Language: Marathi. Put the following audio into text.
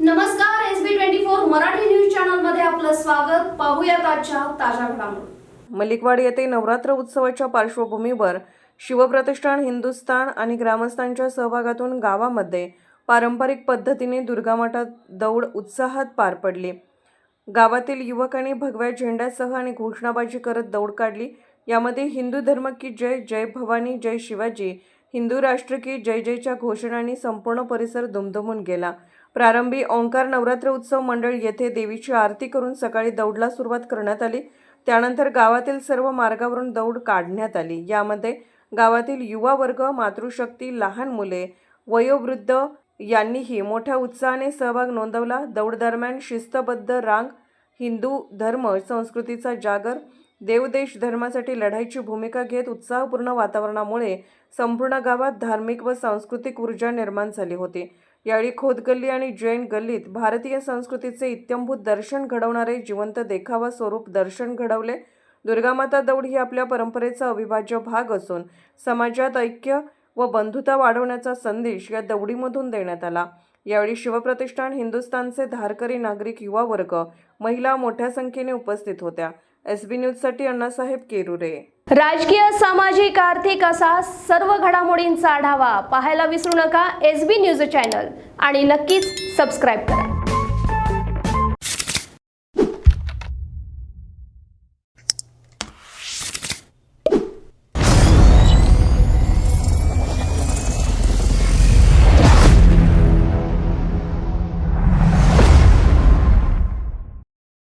नमस्कार S B twenty four Marathi news चॅनलमध्ये आपलं स्वागत. पाहूयात आजच्या ताज्या घडामोडी. मलिकवाड येथे नवरात्र उत्सवाच्या पार्श्वभूमीवर शिवप्रतिष्ठान हिंदुस्थान आणि ग्रामस्थांच्या सहभागातून गावामध्ये पारंपरिक पद्धतीने दुर्गा मठात दौड उत्साहात पार पडली. गावातील युवकांनी भगव्या झेंड्यासह आणि घोषणाबाजी करत दौड काढली. यामध्ये हिंदू धर्म की जय जय भवानी जय शिवाजी हिंदू राष्ट्र की जय जयच्या घोषणांनी संपूर्ण परिसर दुमदुमून गेला. प्रारंभी ओंकार नवरात्र उत्सव मंडळ येथे देवीची आरती करून सकाळी दौडला सुरुवात करण्यात आली. त्यानंतर गावातील सर्व मार्गावरून दौड काढण्यात आली. यामध्ये गावातील युवा वर्ग मातृशक्ती लहान मुले वयोवृद्ध यांनीही मोठ्या उत्साहाने सहभाग नोंदवला. दौड दरम्यान शिस्तबद्ध रांग हिंदू धर्म संस्कृतीचा जागर देवदेश धर्मासाठी लढाईची भूमिका घेत उत्साहपूर्ण वातावरणामुळे संपूर्ण गावात धार्मिक व सांस्कृतिक ऊर्जा निर्माण झाली होती. यावेळी खोदगल्ली आणि जैन गल्लीत भारतीय संस्कृतीचे इत्यंभूत दर्शन घडवणारे जिवंत देखावा स्वरूप दर्शन घडवले. दुर्गामाता दौड ही आपल्या परंपरेचा अविभाज्य भाग असून समाजात ऐक्य व बंधुता वाढवण्याचा संदेश या दौडीमधून देण्यात आला. यावेळी शिवप्रतिष्ठान हिंदुस्थानचे धारकरी नागरिक युवा वर्ग महिला मोठ्या संख्येने उपस्थित होत्या. एस बी न्यूजसाठी अण्णासाहेब केरुरे. राजकीय सामाजिक आर्थिक असा सर्व घडामोडींचा आढावा पाहायला विसरू नका एस बी न्यूज चॅनल आणि नक्कीच सबस्क्राईब करा.